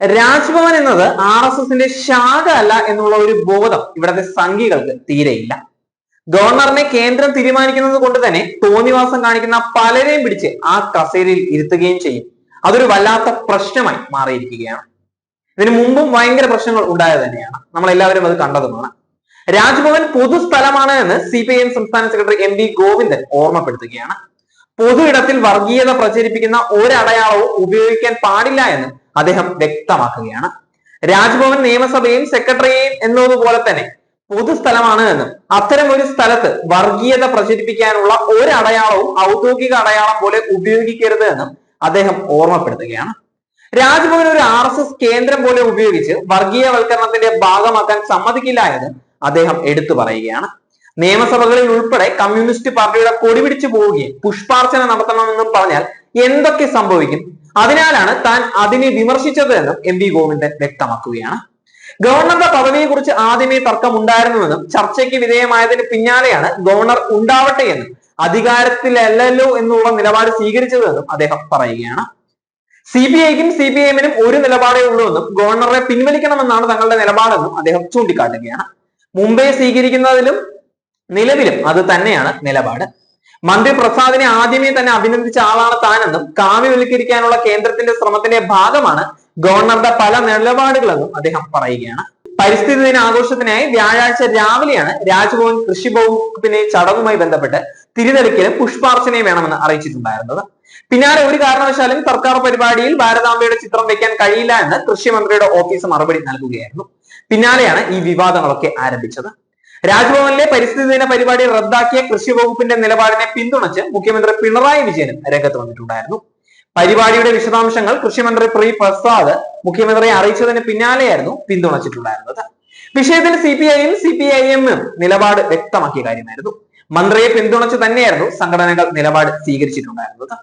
രാജ്ഭവൻ എന്നത് R S എസിന്റെ ശാഖ അല്ല എന്നുള്ള ഒരു ബോധം ഇവിടത്തെ സംഘികൾക്ക് തീരെയില്ല ഗവർണറിനെ കേന്ദ്രം തീരുമാനിക്കുന്നത് കൊണ്ട് തന്നെ തോന്നിവാസം കാണിക്കുന്ന പലരെയും പിടിച്ച് ആ കസേരയിൽ ഇരുത്തുകയും ചെയ്യും. അതൊരു വല്ലാത്ത പ്രശ്നമായി മാറിയിരിക്കുകയാണ്. ഇതിനു മുമ്പും ഭയങ്കര പ്രശ്നങ്ങൾ ഉണ്ടായത് തന്നെയാണ്. നമ്മൾ എല്ലാവരും അത് കണ്ടതുമാണ്. രാജ്ഭവൻ പൊതുസ്ഥലമാണ് എന്ന് സി പി ഐ എം സംസ്ഥാന സെക്രട്ടറി എം വി ഗോവിന്ദൻ ഓർമ്മപ്പെടുത്തുകയാണ്. പൊതു ഇടത്തിൽ വർഗീയത പ്രചരിപ്പിക്കുന്ന ഒരടയാളവും ഉപയോഗിക്കാൻ പാടില്ല എന്ന് അദ്ദേഹം വ്യക്തമാക്കുകയാണ്. രാജ്ഭവൻ നിയമസഭയും സെക്രട്ടറിയും എന്നതുപോലെ തന്നെ പൊതുസ്ഥലമാണ് എന്നും. അത്തരം ഒരു സ്ഥലത്ത് വർഗീയത പ്രചരിപ്പിക്കാനുള്ള ഒരു അടയാളവും ഔദ്യോഗിക അടയാളം പോലെ ഉപയോഗിക്കരുത് എന്നും അദ്ദേഹം ഓർമ്മപ്പെടുത്തുകയാണ്. രാജ്ഭവൻ ഒരു ആർ എസ് എസ് കേന്ദ്രം പോലെ ഉപയോഗിച്ച് വർഗീയവൽക്കരണത്തിന്റെ ഭാഗമാക്കാൻ സമ്മതിക്കില്ല എന്ന് അദ്ദേഹം എടുത്തു പറയുകയാണ്. നിയമസഭകളിൽ ഉൾപ്പെടെ കമ്മ്യൂണിസ്റ്റ് പാർട്ടിയുടെ കൊടിപിടിച്ചു പോവുകയും പുഷ്പാർച്ചന നടത്തണമെന്നും പറഞ്ഞാൽ എന്തൊക്കെ സംഭവിക്കും? അതിനാലാണ് താൻ അതിനെ വിമർശിച്ചത് എന്നും എം വി ഗോവിന്ദൻ വ്യക്തമാക്കുകയാണ്. ഗവർണറുടെ പദവിയെ കുറിച്ച് ആദ്യമേ തർക്കം ഉണ്ടായിരുന്നുവെന്നും ചർച്ചയ്ക്ക് വിധേയമായതിന് പിന്നാലെയാണ് ഗവർണർ ഉണ്ടാവട്ടെ എന്നും അധികാരത്തിലല്ലല്ലോ എന്നുള്ള നിലപാട് സ്വീകരിച്ചതെന്നും അദ്ദേഹം പറയുകയാണ്. സി ബി ഐക്കും സി ബി എമ്മിനും ഒരു നിലപാടേ ഉള്ളൂ എന്നും ഗവർണറെ പിൻവലിക്കണമെന്നാണ് തങ്ങളുടെ നിലപാടെന്നും അദ്ദേഹം ചൂണ്ടിക്കാട്ടുകയാണ്. മുംബൈ സ്വീകരിക്കുന്നതിലും നിലവിലും അത് തന്നെയാണ് നിലപാട്. മന്ത്രി പ്രസാദിനെ ആദ്യമേ തന്നെ അഭിനന്ദിച്ച ആളാണ് താനെന്നും കാവ്യവൽക്കരിക്കാനുള്ള കേന്ദ്രത്തിന്റെ ശ്രമത്തിന്റെ ഭാഗമാണ് ഗവർണറുടെ പല നിലപാടുകളെന്നും അദ്ദേഹം പറയുകയാണ്. പരിസ്ഥിതി ദിന ആഘോഷത്തിനായി വ്യാഴാഴ്ച രാവിലെയാണ് രാജ്ഭവൻ കൃഷി വകുപ്പിനെ ചടങ്ങുമായി ബന്ധപ്പെട്ട് തിരിതെളിക്കലും പുഷ്പാർച്ചനയും വേണമെന്ന് അറിയിച്ചിട്ടുണ്ടായിരുന്നത്. പിന്നാലെ ഒരു കാരണവശാലും സർക്കാർ പരിപാടിയിൽ ഭാരതാംബയുടെ ചിത്രം വെക്കാൻ കഴിയില്ല എന്ന് കൃഷിമന്ത്രിയുടെ ഓഫീസ് മറുപടി നൽകുകയായിരുന്നു. പിന്നാലെയാണ് ഈ വിവാദങ്ങളൊക്കെ ആരംഭിച്ചത്. രാജ്ഭവനിലെ പരിസ്ഥിതി ദിന പരിപാടി റദ്ദാക്കിയ കൃഷി വകുപ്പിന്റെ നിലപാടിനെ പിന്തുണച്ച് മുഖ്യമന്ത്രി പിണറായി വിജയനും രംഗത്ത് വന്നിട്ടുണ്ടായിരുന്നു. പരിപാടിയുടെ വിശദാംശങ്ങൾ കൃഷിമന്ത്രി പ്രി പ്രസാദ് മുഖ്യമന്ത്രിയെ അറിയിച്ചതിന് പിന്നാലെയായിരുന്നു പിന്തുണച്ചിട്ടുണ്ടായിരുന്നത്. വിഷയത്തിൽ സി പി ഐയും സി പി ഐ എമ്മും നിലപാട് വ്യക്തമാക്കിയ കാര്യമായിരുന്നു. മന്ത്രിയെ പിന്തുണച്ച് തന്നെയായിരുന്നു സംഘടനകൾ നിലപാട് സ്വീകരിച്ചിട്ടുണ്ടായിരുന്നത്.